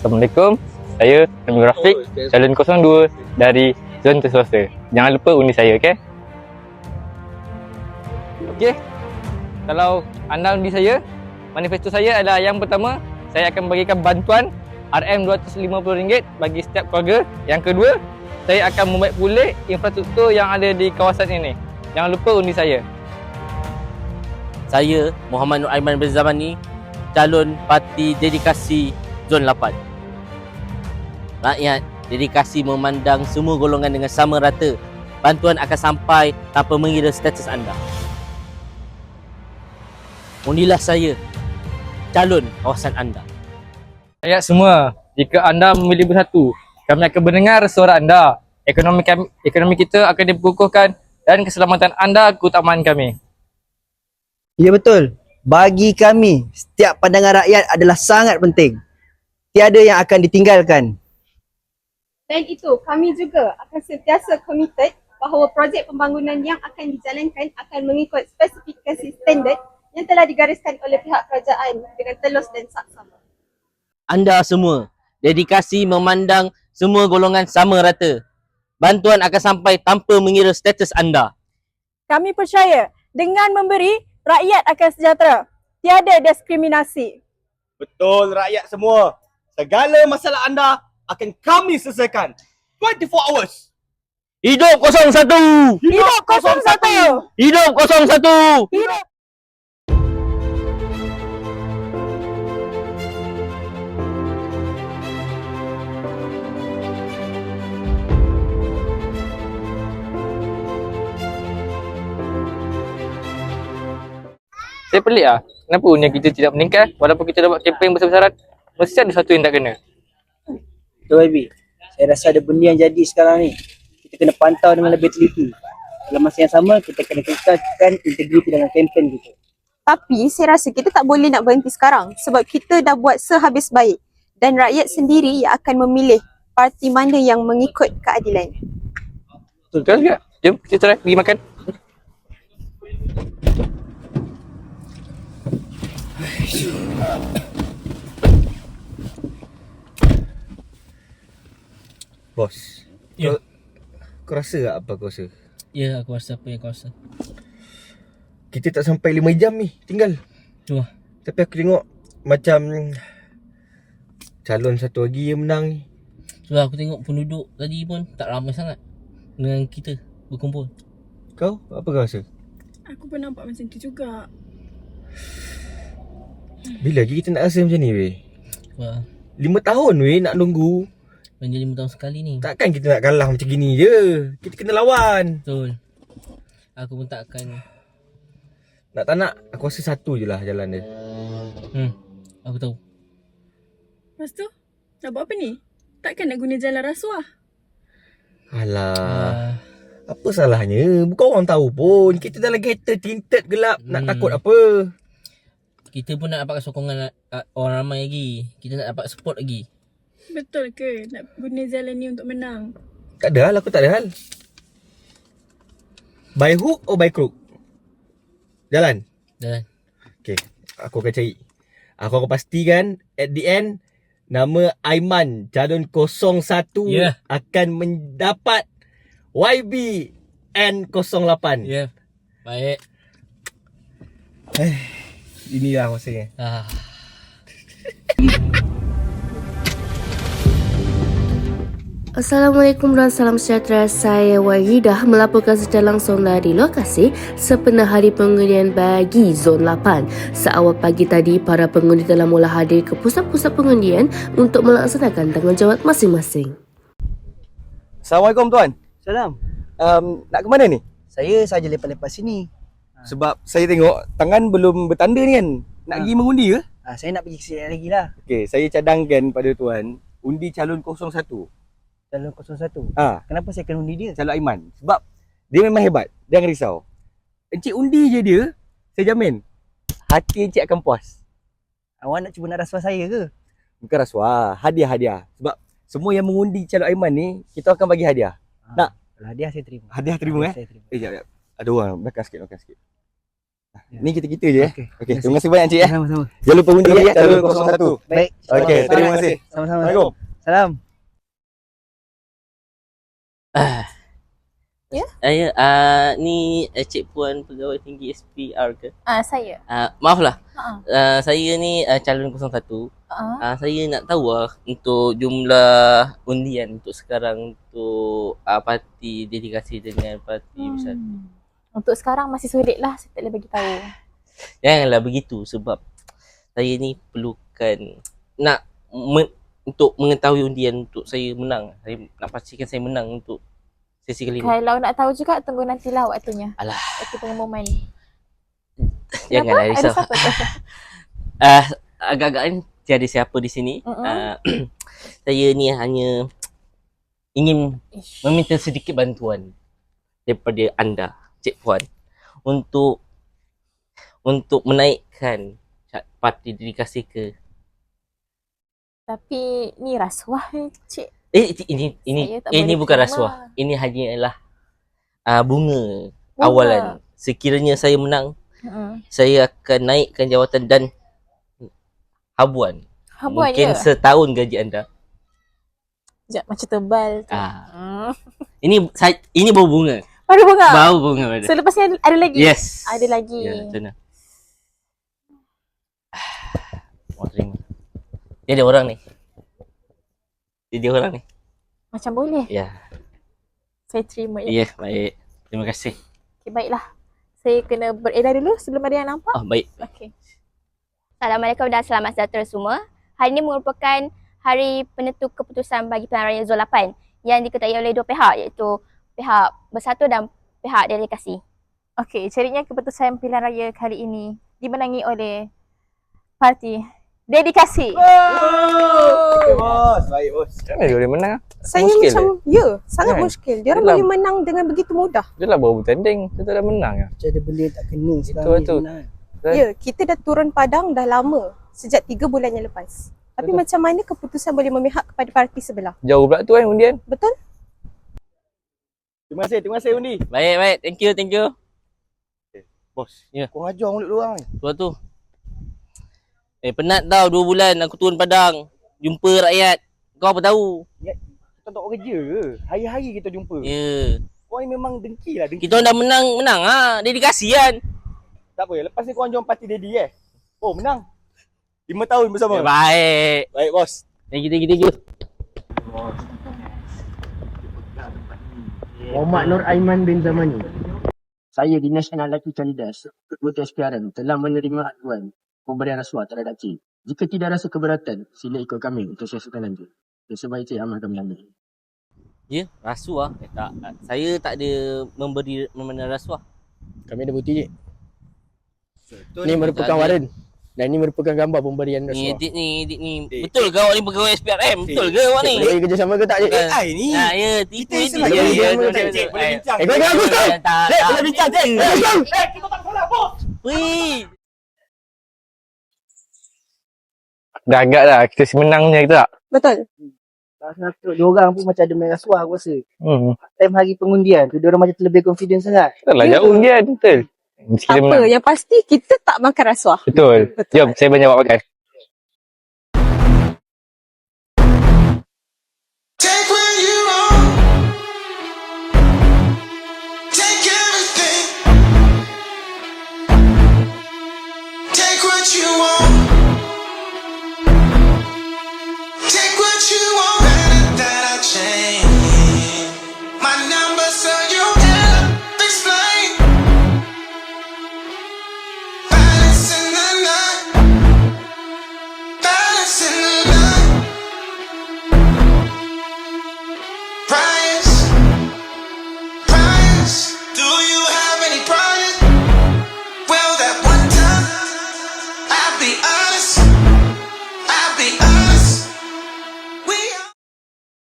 Assalamualaikum. Saya Amir Rafiq, calon 02 dari Zon Tersuasa. Jangan lupa undi saya, okey? Okey. Kalau anda undi saya, manifesto saya adalah yang pertama, saya akan bagikan bantuan RM250 bagi setiap keluarga. Yang kedua, saya akan membuat pulih infrastruktur yang ada di kawasan ini. Jangan lupa undi saya. Saya Muhammad Nur Aiman Berzamani calon parti dedikasi Zon 8. Rakyat dedikasi memandang semua golongan dengan sama rata. Bantuan akan sampai tanpa mengira status anda. Undilah saya calon kawasan anda. Rakyat semua, jika anda memilih bersatu, kami akan mendengar suara anda. Ekonomi kami, ekonomi kita akan diperkukuhkan dan keselamatan anda keutamaan kami. Ya betul. Bagi kami, setiap pandangan rakyat adalah sangat penting. Tiada yang akan ditinggalkan. Dan itu, kami juga akan sentiasa committed bahawa projek pembangunan yang akan dijalankan akan mengikut spesifikasi standard yang telah digariskan oleh pihak kerajaan dengan telus dan saksama. Anda semua dedikasi memandang semua golongan sama rata. Bantuan akan sampai tanpa mengira status anda. Kami percaya dengan memberi, rakyat akan sejahtera. Tiada diskriminasi. Betul rakyat semua. Segala masalah anda akan kami selesaikan. 24 hours. Hidup 01! Hidup 01! Hidup 01! Hidup Saya pelik lah. Kenapa undi kita tidak meningkat walaupun kita dapat kempen besar-besaran? Mesti ada sesuatu yang tak kena. Betul Baby. Saya rasa ada benda yang jadi sekarang ni. Kita kena pantau dengan lebih teliti. Dalam masa yang sama, kita kena kekalkan integriti dengan kempen kita. Tapi saya rasa kita tak boleh nak berhenti sekarang sebab kita dah buat sehabis baik dan rakyat sendiri yang akan memilih parti mana yang mengikut keadilan. Betul juga. Jom kita try pergi makan. Bos. Ya. Kau, kau rasa tak apa kau rasa? Ya, aku rasa apa yang kau rasa. Kita tak sampai 5 jam ni tinggal. Cuma. Tapi aku tengok macam calon satu lagi yang menang ni. Sebab aku tengok penduduk tadi pun tak ramai sangat dengan kita berkumpul. Kau apa kau rasa? Aku pun nampak macam tu juga. Bila lagi kita nak rasa macam ni weh? Wah, 5 tahun weh nak nunggu. Menjadi lima tahun sekali ni. Takkan kita nak kalah macam gini je. Kita kena lawan. Betul. Aku pun tak akan Nak tak nak, aku rasa satu je lah jalan dia. Hmm. Aku tahu. Lepas tu, nak buat apa ni? Takkan nak guna jalan rasuah? Alah. Uh, Apa salahnya? Bukan orang tahu pun. Kita dalam kereta tinted gelap. Nak Hmm. takut apa? kita pun nak dapatkan sokongan uh, orang ramai lagi. Kita nak dapat support lagi. Betul ke nak guna jalan ni untuk menang? Tak ada hal. Aku tak ada hal. By hook or by crook? Jalan. Dan Okay. Aku akan cari. Aku akan pastikan at the end nama Aiman calon 01 Yeah. akan mendapat YB N08. ya. Yeah. Baik. Inilah masanya. Ah. Assalamualaikum dan salam sejahtera. Saya Wahidah melaporkan secara langsung dari lokasi sepenuh hari pengundian bagi Zon 8. Seawal pagi tadi, para pengundi telah mula hadir ke pusat-pusat pengundian untuk melaksanakan tanggungjawab masing-masing. Assalamualaikum tuan. Salam. Um, nak ke mana ni? Saya saja lepas-lepas sini. Sebab saya tengok tangan belum bertanda ni kan. Nak Ha. pergi mengundi ke? Ah, saya nak pergi ke sini lagi lah. Okey, saya cadangkan pada tuan undi calon 01. Calon 01. Ah, Kenapa saya kena undi dia? calon Aiman. Sebab dia memang hebat. Jangan risau. Encik undi je dia, saya jamin hati encik akan puas. Awak nak cuba nak rasuah saya ke? Bukan rasuah, hadiah-hadiah. Sebab semua yang mengundi calon Aiman ni, kita akan bagi hadiah. Nak? Kalau hadiah saya terima. Hadiah terima eh? Saya terima. Eh, jap, jap. Ada orang belakang sikit, belakang sikit. Ni kita-kita je eh. Okey. Okey, terima kasih banyak cik eh. Sama-sama. Jangan lupa undi ya, calon 01. Baik. Okey, terima kasih. Sama-sama. Assalamualaikum. Salam. Saya uh, ni uh, Cik Puan pegawai tinggi SPR ke? Ah saya. Uh, maaflah. Ha. Uh, saya ni uh, calon 01. Ah. Uh, saya nak tahu lah untuk jumlah undian untuk sekarang untuk uh, parti dedikasi dengan parti hmm. besar. Untuk sekarang masih sulit lah saya tak boleh bagi tahu. Janganlah begitu sebab saya ni perlukan nak men, untuk mengetahui undian untuk saya menang. Saya nak pastikan saya menang untuk sesi kali ni. Kalau nak tahu juga tunggu nantilah waktunya. Alah. Waktu pengumuman. Janganlah risau. Ada? Ah, agak-agak ni tiada siapa di sini. Mm-mm. Uh, saya ni hanya ingin Ish. meminta sedikit bantuan daripada anda, Cik Puan, untuk untuk menaikkan parti dedikasi ke Tapi ni rasuah eh, cik. eh ini ini ini, tak ini bukan terima. rasuah. Ini hanyalah uh, bunga, Bunga. awalan. Sekiranya saya menang, Mm-mm. saya akan naikkan jawatan dan habuan. Habuan Mungkin je. setahun gaji anda. Sekejap macam tebal tu. Ah. Hmm. Ini saya, ini bau bunga. Baru bunga. Bau bunga pada. Selepas ni ada, ada lagi? Yes. Ada lagi. Ya, macam mana? Mau terima. Dia ada orang ni. Dia dia orang ni. Macam boleh. Ya. Saya terima je. Ya, baik. Terima kasih. Okay, baiklah. Saya kena beredar dulu sebelum ada yang nampak. Oh, baik. Okey. Assalamualaikum dan selamat sejahtera semua. Hari ini merupakan hari penentu keputusan bagi pilihan raya Zon 8 yang diketuai oleh dua pihak iaitu pihak bersatu dan pihak delegasi. Okey, cerita keputusan pilihan raya kali ini dimenangi oleh parti Dedikasi. Bos, baik bos. Macam mana dia boleh menang? Saya Muskil macam, ya, sangat Kan? muskil. Dia orang boleh menang dengan begitu mudah. Dia lah baru bertanding. Kita dah menang ya. Macam ada benda yang tak kena sekarang Betul, ni betul. Ya, kita dah turun padang dah lama. Sejak tiga bulan yang lepas. Tapi Betul. macam mana keputusan boleh memihak kepada parti sebelah? Jauh pula tu kan undian. Betul? Terima kasih, terima kasih undi. Baik, baik. Thank you, thank you. Bos, Ya. kau ajar mulut lu orang ni. Tuan tu. Eh, penat tau dua bulan aku turun padang. Jumpa rakyat. Kau apa tahu? Kita tak kerja ke? Hari-hari kita jumpa. Ya. Kau ni memang dengki lah, dengki. Kita orang dah menang, menang ah. Dedikasi kan. Tak apa, lepas ni korang join parti daddy eh. Oh, menang. Lima tahun bersama. Ya, baik. Baik bos. Thank you, thank you, thank you. Muhammad Nur Aiman bin Zamani. Saya di National Lucky Candidates, Ketua SPRM telah menerima aduan pemberian rasuah terhadap Cik. Jika tidak rasa keberatan, sila ikut kami untuk siasatan nanti. Dan sebaik Cik amal kami ambil. Ya, rasuah. Eh, tak. Saya tak ada memberi memberi rasuah. Kami ada bukti Cik. Ini merupakan waran. Dan ini merupakan gambar pemberian Ni rasuah. edit ni, edit ni. Eh. Betul ke awak ni pegawai SPRM? Betul ke awak ni? Boleh kerjasama ke tak Cik? Eh, AI ni. Ya, ya, tipu Kita sengaja Ya, dia ya, boleh boleh Eh, bincang. Eh, kau jangan! Tak, tak. Cik, boleh bincang Cik! Boleh bincang! Wih. Dah agak dah. Kita si menangnya kita tak? Betul. Tak satu, dia orang pun macam ada main rasuah aku rasa. Hmm. Time hari pengundian tu, dia orang macam terlebih confident sangat. Betul lah Ya. jauh undian. Betul. Tak kita apa, menang. yang pasti kita tak makan rasuah. Betul. Betul. Jom, saya banyak buat makan. Take what you want. Take everything. Take what you want.